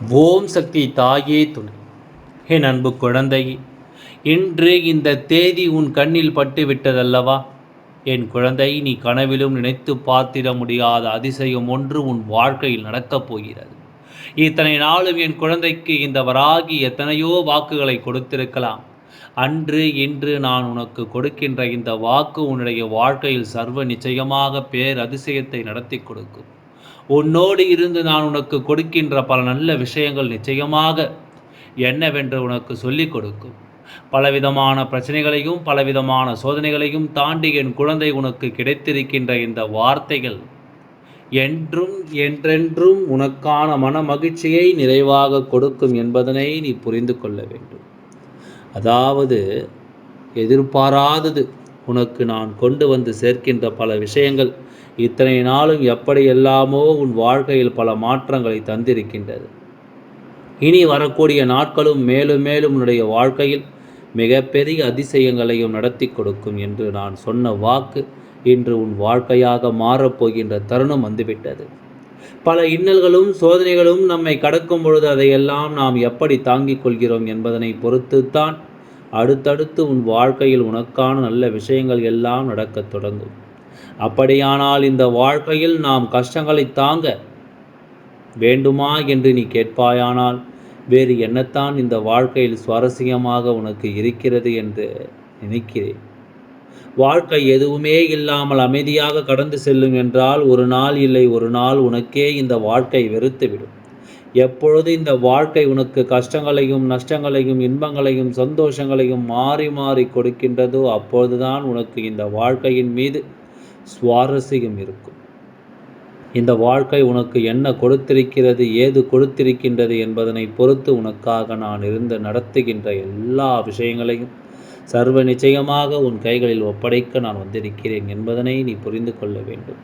ஓம் சக்தி தாயே துணை. என் அன்பு குழந்தையே இன்று இந்த தேதி உன் கண்ணில் பட்டு விட்டதல்லவா என் குழந்தை நீ கனவிலும் நினைத்து பார்த்திட முடியாத அதிசயம் ஒன்று உன் வாழ்க்கையில் நடக்கப் போகிறது. இத்தனை நாளும் என் குழந்தைக்கு இந்த வராகி எத்தனையோ வாக்குகளை கொடுத்திருக்கலாம். அன்று இன்று நான் உனக்கு கொடுக்கின்ற இந்த வாக்கு உன்னுடைய வாழ்க்கையில் சர்வ நிச்சயமாக பேர் அதிசயத்தை நடத்தி கொடுக்கும். உன்னோடு இருந்து நான் உனக்கு கொடுக்கின்ற பல நல்ல விஷயங்கள் நிச்சயமாக என்னவென்று உனக்கு சொல்லிக் கொடுக்கும். பலவிதமான பிரச்சனைகளையும் பலவிதமான சோதனைகளையும் தாண்டி என் குழந்தை உனக்கு கிடைத்திருக்கின்ற இந்த வார்த்தைகள் என்றும் என்றென்றும் உனக்கான மன மகிழ்ச்சியை நிறைவாக கொடுக்கும் என்பதனை நீ புரிந்து கொள்ள வேண்டும். அதாவது எதிர்பாராதது உனக்கு நான் கொண்டு வந்து சேர்க்கின்ற பல விஷயங்கள் இத்தனை நாளும் எப்படியெல்லாமோ உன் வாழ்க்கையில் பல மாற்றங்களை தந்திருக்கின்றது. இனி வரக்கூடிய நாட்களும் மேலும் மேலும் உன்னுடைய வாழ்க்கையில் மிகப்பெரிய அதிசயங்களையும் நடத்தி கொடுக்கும் என்று நான் சொன்ன வாக்கு இன்று உன் வாழ்க்கையாக மாறப்போகின்ற தருணம் வந்துவிட்டது. பல இன்னல்களும் சோதனைகளும் நம்மை கடக்கும் பொழுது அதையெல்லாம் நாம் எப்படி தாங்கிக் கொள்கிறோம் என்பதனை பொறுத்துத்தான் அடுத்தடுத்து உன் வாழ்க்கையில் உனக்கான நல்ல விஷயங்கள் எல்லாம் நடக்கத் தொடங்கும். அப்படியானால் இந்த வாழ்க்கையில் நாம் கஷ்டங்களை தாங்க வேண்டுமா என்று நீ கேட்பாயானால் வேறு என்னத்தான் இந்த வாழ்க்கையில் சுவாரஸ்யமாக உனக்கு இருக்கிறது என்று நினைக்கிறேன். வாழ்க்கை எதுவுமே இல்லாமல் அமைதியாக கடந்து செல்லும் என்றால் ஒரு நாள் இல்லை ஒரு நாள் உனக்கே இந்த வாழ்க்கை வெறுத்துவிடும். எப்பொழுது இந்த வாழ்க்கை உனக்கு கஷ்டங்களையும் நஷ்டங்களையும் இன்பங்களையும் சந்தோஷங்களையும் மாறி மாறி கொடுக்கின்றதோ அப்பொழுதுதான் உனக்கு இந்த வாழ்க்கையின் மீது சுவாரஸ்யம் இருக்கும். இந்த வாழ்க்கை உனக்கு என்ன கொடுத்திருக்கிறது ஏது கொடுத்திருக்கின்றது என்பதனை பொறுத்து உனக்காக நான் இருந்து நடத்துகின்ற எல்லா விஷயங்களையும் சர்வ நிச்சயமாக உன் கைகளில் ஒப்படைக்க நான் வந்திருக்கிறேன் என்பதனை நீ புரிந்து கொள்ள வேண்டும்.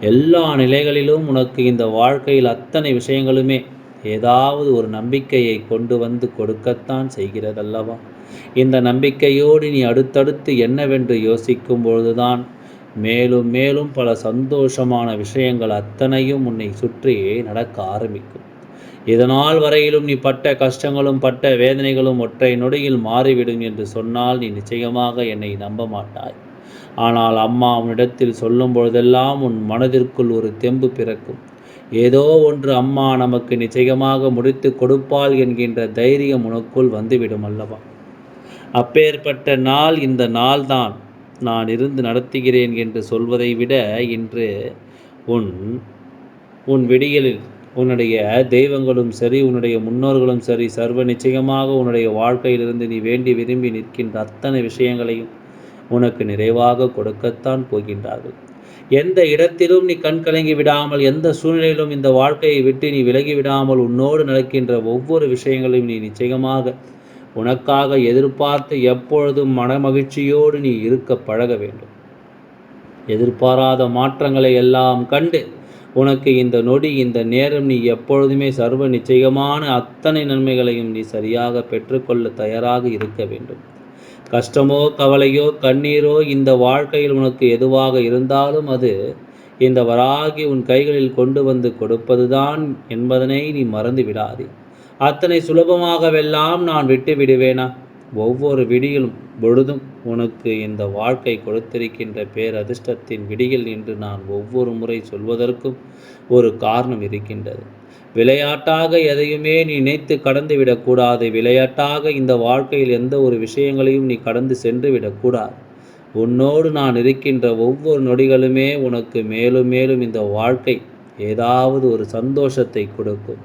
எல்லா நிலைகளிலும் உனக்கு இந்த வாழ்க்கையில் அத்தனை விஷயங்களுமே ஏதாவது ஒரு நம்பிக்கையை கொண்டு வந்து கொடுக்கத்தான் செய்கிறதல்லவா? இந்த நம்பிக்கையோடு நீ அடுத்தடுத்து என்னவென்று யோசிக்கும் பொழுதுதான் மேலும் மேலும் பல சந்தோஷமான விஷயங்கள் அத்தனையும் உன்னை சுற்றி நடக்க ஆரம்பிக்கும். இதனால் வரையிலும் நீ பட்ட கஷ்டங்களும் பட்ட வேதனைகளும் ஒற்றை நொடியில் மாறிவிடும் என்று சொன்னால் நீ நிச்சயமாக என்னை நம்ப மாட்டாய். ஆனால் அம்மா உன்னிடத்தில் சொல்லும் பொழுதெல்லாம் உன் மனதிற்குள் ஒரு தெம்பு பிறக்கும். ஏதோ ஒன்று அம்மா நமக்கு நிச்சயமாக முடித்து கொடுப்பாள் என்கின்ற தைரியம் உனக்குள் வந்துவிடும் அல்லவா? அப்பேற்பட்ட நாள் இந்த நாள்தான் நான் இருந்து நடத்துகிறேன் என்று சொல்வதை விட இன்று உன் உன் விடியலில் உன்னுடைய தெய்வங்களும் சரி உன்னுடைய முன்னோர்களும் சரி சர்வ நிச்சயமாக உன்னுடைய வாழ்க்கையிலிருந்து நீ வேண்டி விரும்பி நிற்கின்ற அத்தனை விஷயங்களையும் உனக்கு நிறைவாக கொடுக்கத்தான் போகின்றார்கள். எந்த இடத்திலும் நீ கண் கலங்கி விடாமல் எந்த சூழ்நிலையிலும் இந்த வாழ்க்கையை விட்டு நீ விலகி விடாமல் உன்னோடு நடக்கின்ற ஒவ்வொரு விஷயங்களையும் நீ நிச்சயமாக உனக்காக எதிர்பார்த்து எப்பொழுதும் மனமகிழ்ச்சியோடு நீ இருக்க பழக வேண்டும். எதிர்பாராத மாற்றங்களை எல்லாம் கண்டு உனக்கு இந்த நொடி இந்த நேரம் நீ எப்பொழுதுமே சர்வ நிச்சயமான அத்தனை நன்மைகளையும் நீ சரியாக பெற்றுக்கொள்ள தயாராக இருக்க வேண்டும். கஷ்டமோ கவலையோ கண்ணீரோ இந்த வாழ்க்கையில் உனக்கு எதுவாக இருந்தாலும் அது இந்த வராகி உன் கைகளில் கொண்டு வந்து கொடுப்பதுதான் என்பதனை நீ மறந்து விடாதே. அத்தனை சுலபமாகவெல்லாம் நான் விட்டு விடுவேனா? ஒவ்வொரு விடியிலும் பொழுதும் உனக்கு இந்த வாழ்க்கை கொடுத்திருக்கின்ற பேரதிர்ஷ்டத்தின் விடியில் என்று நான் ஒவ்வொரு முறை சொல்வதற்கும் ஒரு காரணம் இருக்கின்றது. விளையாட்டாக எதையுமே நீ நினைத்து கடந்து விடக்கூடாது விளையாட்டாக இந்த வாழ்க்கையில் எந்த ஒரு விஷயங்களையும் நீ கடந்து சென்று விடக்கூடாது உன்னோடு நான் இருக்கின்ற ஒவ்வொரு நொடிகளுமே உனக்கு மேலும் மேலும் இந்த வாழ்க்கை ஏதாவது ஒரு சந்தோஷத்தை கொடுக்கும்.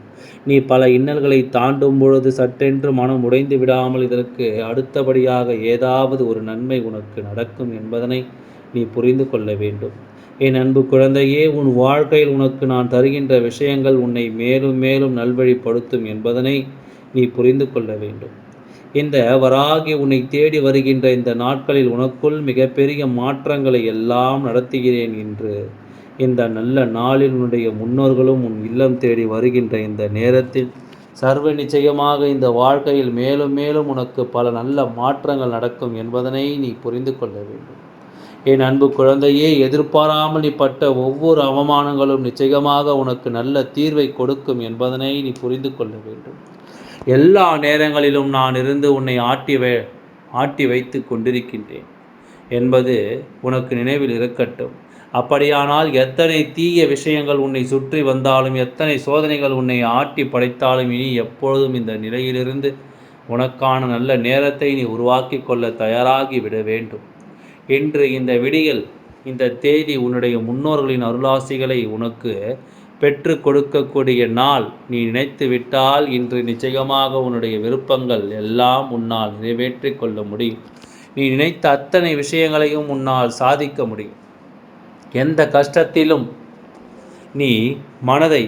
நீ பல இன்னல்களை தாண்டும் பொழுது சட்டென்று மனம் உடைந்து விடாமல் இதற்கு அடுத்தபடியாக ஏதாவது ஒரு நன்மை உனக்கு நடக்கும் என்பதனை நீ புரிந்து கொள்ள வேண்டும். என் அன்பு குழந்தையே உன் வாழ்க்கையில் உனக்கு நான் தருகின்ற விஷயங்கள் உன்னை மேலும் மேலும் நல்வழிப்படுத்தும் என்பதனை நீ புரிந்து கொள்ள வேண்டும். இந்த வராகி உன்னை தேடி வருகின்ற இந்த நாட்களில் உனக்குள் மிகப்பெரிய மாற்றங்களை எல்லாம் நடத்துகிறேன் என்று இந்த நல்ல நாளில் உன்னுடைய முன்னோர்களும் உன் இல்லம் தேடி வருகின்ற இந்த நேரத்தில் சர்வ நிச்சயமாக இந்த வாழ்க்கையில் மேலும் மேலும் உனக்கு பல நல்ல மாற்றங்கள் நடக்கும் என்பதனை நீ புரிந்து கொள்ள வேண்டும். என் அன்பு குழந்தையே எதிர்பாராமல் நீ பட்ட ஒவ்வொரு அவமானங்களும் நிச்சயமாக உனக்கு நல்ல தீர்வை கொடுக்கும் என்பதனை நீ புரிந்து கொள்ள வேண்டும். எல்லா நேரங்களிலும் நான் இருந்து உன்னை ஆட்டி வை ஆட்டி வைத்து கொண்டிருக்கின்றேன். என்பது உனக்கு நினைவில் இருக்கட்டும். அப்படியானால் எத்தனை தீய விஷயங்கள் உன்னை சுற்றி வந்தாலும் எத்தனை சோதனைகள் உன்னை ஆட்டி படைத்தாலும் இனி எப்பொழுதும் இந்த நிலையிலிருந்து உனக்கான நல்ல நேரத்தை நீ உருவாக்கி கொள்ள தயாராகி விட வேண்டும். இன்று இந்த விடியல் இந்த தேதி உன்னுடைய முன்னோர்களின் அருளாசிகளை உனக்கு பெற்று கொடுக்கக்கூடிய நாள். நீ நினைத்து விட்டால் இன்று நிச்சயமாக உன்னுடைய விருப்பங்கள் எல்லாம் உன்னால் நிறைவேற்றி கொள்ள முடியும். நீ நினைத்த அத்தனை விஷயங்களையும் உன்னால் சாதிக்க முடியும். எந்த கஷ்டத்திலும் நீ மனதை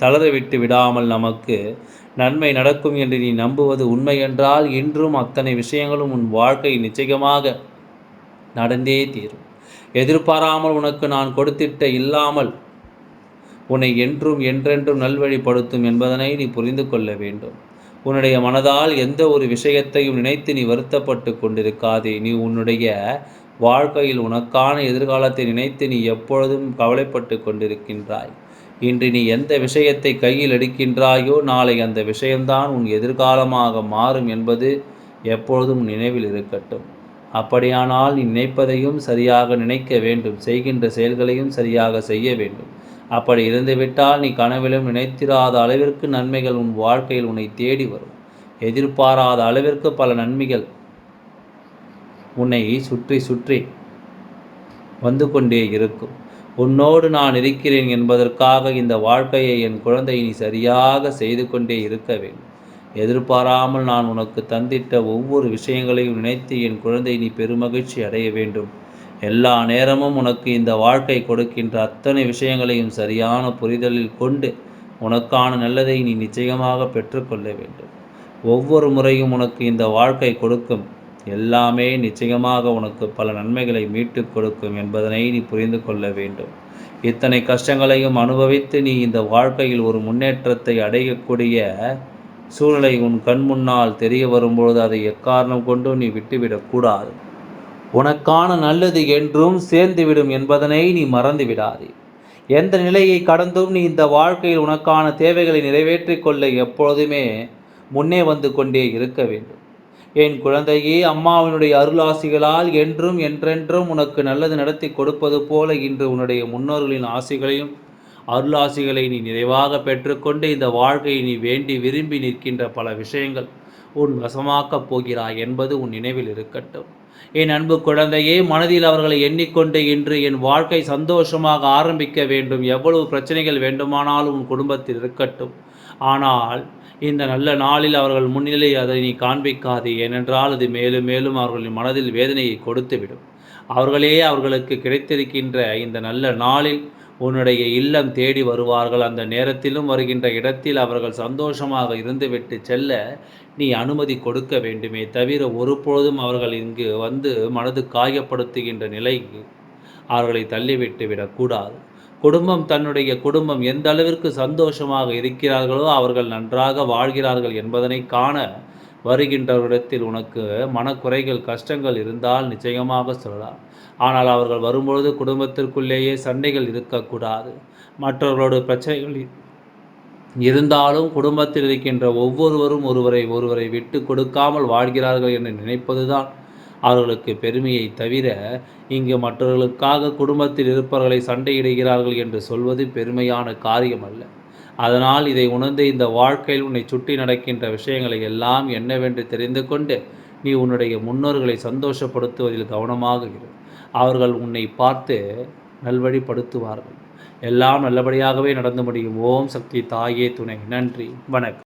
தளரவிட்டு விடாமல் நமக்கு நன்மை நடக்கும் என்று நீ நம்புவது உண்மை என்றால் இன்றும் அத்தனை விஷயங்களும் உன் வாழ்க்கை நிச்சயமாக நடந்தே தீரும். எதிர்பாராமல் உனக்கு நான் கொடுத்திட்ட இல்லாமல் உன்னை என்றும் என்றென்றும் நல்வழிப்படுத்தும் என்பதனை நீ புரிந்து கொள்ள வேண்டும். உன்னுடைய மனதால் எந்த ஒரு விஷயத்தையும் நினைத்து நீ வருத்தப்பட்டு கொண்டிருக்காதே. நீ உன்னுடைய வாழ்க்கையில் உனக்கான எதிர்காலத்தை நினைத்து நீ எப்பொழுதும் கவலைப்பட்டு கொண்டிருக்கின்றாய். இன்று நீ எந்த விஷயத்தை கையில் எடுக்கின்றாயோ நாளை அந்த விஷயம்தான் உன் எதிர்காலமாக மாறும் என்பது எப்பொழுதும் நினைவில் இருக்கட்டும். அப்படியானால் நீ நினைப்பதையும் சரியாக நினைக்க வேண்டும் செய்கின்ற செயல்களையும் சரியாக செய்ய வேண்டும். அப்படி இருந்துவிட்டால் நீ கனவிலும் நினைத்திராத அளவிற்கு நன்மைகள் உன் வாழ்க்கையில் உன்னை தேடி வரும். எதிர்பாராத அளவிற்கு பல நன்மைகள் உன்னை சுற்றி சுற்றி வந்து கொண்டே இருக்கும். உன்னோடு நான் இருக்கிறேன் என்பதற்காக இந்த வாழ்க்கையை என் குழந்தை நீ சரியாக செய்து கொண்டே இருக்க வேண்டும். எதிர்பாராமல் நான் உனக்கு தந்திட்ட ஒவ்வொரு விஷயங்களையும் நினைத்து என் குழந்தை நீ பெருமகிழ்ச்சி அடைய வேண்டும். எல்லா நேரமும் உனக்கு இந்த வாழ்க்கை கொடுக்கின்ற அத்தனை விஷயங்களையும் சரியான புரிதலில் கொண்டு உனக்கான நல்லதை நீ நிச்சயமாக பெற்றுக்கொள்ள வேண்டும். ஒவ்வொரு முறையும் உனக்கு இந்த வாழ்க்கை கொடுக்கும். எல்லாமே நிச்சயமாக உனக்கு பல நன்மைகளை மீட்டுக் கொடுக்கும் என்பதனை நீ புரிந்து கொள்ள வேண்டும். இத்தனை கஷ்டங்களையும் அனுபவித்து நீ இந்த வாழ்க்கையில் ஒரு முன்னேற்றத்தை அடையக்கூடிய சூழ்நிலை உன் கண் முன்னால் தெரிய வரும்பொழுது அதை எக்காரணம் கொண்டும் நீ விட்டுவிடக்கூடாது உனக்கான நல்லது என்றும் சேர்ந்துவிடும் என்பதனை நீ மறந்துவிடாதே எந்த நிலையை கடந்தும் நீ இந்த வாழ்க்கையில் உனக்கான தேவைகளை நிறைவேற்றிக் கொள்ள எப்பொழுதுமே முன்னே வந்து கொண்டே இருக்க வேண்டும். என் குழந்தையே அம்மாவினுடைய அருளாசிகளால் என்றும் என்றென்றும் உனக்கு நல்லது நடத்தி கொடுப்பது போல இன்று உன்னுடைய முன்னோர்களின் ஆசைகளையும் அருளாசிகளை நீ நிறைவாக பெற்றுக்கொண்டு இந்த வாழ்க்கையை நீ வேண்டி விரும்பி நிற்கின்ற பல விஷயங்கள் உன் வசமாக்கப் போகிறாய் என்பது உன் நினைவில் இருக்கட்டும். என் அன்பு குழந்தையே மனதில் அவர்களை எண்ணிக்கொண்டு இன்று என் வாழ்க்கை சந்தோஷமாக ஆரம்பிக்க வேண்டும். எவ்வளவு பிரச்சனைகள் வேண்டுமானாலும் உன் குடும்பத்தில் இருக்கட்டும். ஆனால் இந்த நல்ல நாளில் அவர்கள் முன்னிலை அதை நீ காண்பிக்காது. ஏனென்றால் அது மேலும் மேலும் அவர்களின் மனதில் வேதனையை கொடுத்துவிடும். அவர்களே அவர்களுக்கு கிடைத்திருக்கின்ற இந்த நல்ல நாளில் உன்னுடைய இல்லம் தேடி வருவார்கள். அந்த நேரத்திலும் வருகின்ற இடத்தில் அவர்கள் சந்தோஷமாக இருந்துவிட்டு செல்ல நீ அனுமதி கொடுக்க வேண்டுமே தவிர ஒருபொழுதும் அவர்கள் இங்கு வந்து மனது காயப்படுத்துகின்ற நிலைக்கு அவர்களை தள்ளிவிட்டு விடக்கூடாது. குடும்பம் தன்னுடைய குடும்பம் எந்த அளவிற்கு சந்தோஷமாக இருக்கிறார்களோ அவர்கள் நன்றாக வாழ்கிறார்கள் என்பதனை காண வருகின்றவரிடத்தில் உனக்கு மனக்குறைகள் கஷ்டங்கள் இருந்தால் நிச்சயமாக சொல்லலாம். ஆனால் அவர்கள் வரும்பொழுது குடும்பத்திற்குள்ளேயே சண்டைகள் இருக்கக்கூடாது. மற்றவர்களோட பிரச்சனைகள் இருந்தாலும் குடும்பத்தில் இருக்கின்ற ஒவ்வொருவரும் ஒருவரை ஒருவரை விட்டு கொடுக்காமல் வாழ்கிறார்கள் என்று நினைப்பதுதான் அவர்களுக்கு பெருமையை தவிர இங்கு மற்றவர்களுக்காக குடும்பத்தில் இருப்பவர்களை சண்டையிடுகிறார்கள் என்று சொல்வது பெருமையான காரியம் அல்ல. அதனால் இதை உணர்ந்து இந்த வாழ்க்கையில் உன்னை சுற்றி நடக்கின்ற விஷயங்களை எல்லாம் என்னவென்று தெரிந்து கொண்டு நீ உன்னுடைய முன்னோர்களை சந்தோஷப்படுத்துவதில் கவனமாக இரு. அவர்கள் உன்னை பார்த்து நல்வழிப்படுத்துவார்கள். எல்லாம் நல்லபடியாகவே நடந்து முடியும். ஓம் சக்தி தாயே துணை. நன்றி. வணக்கம்.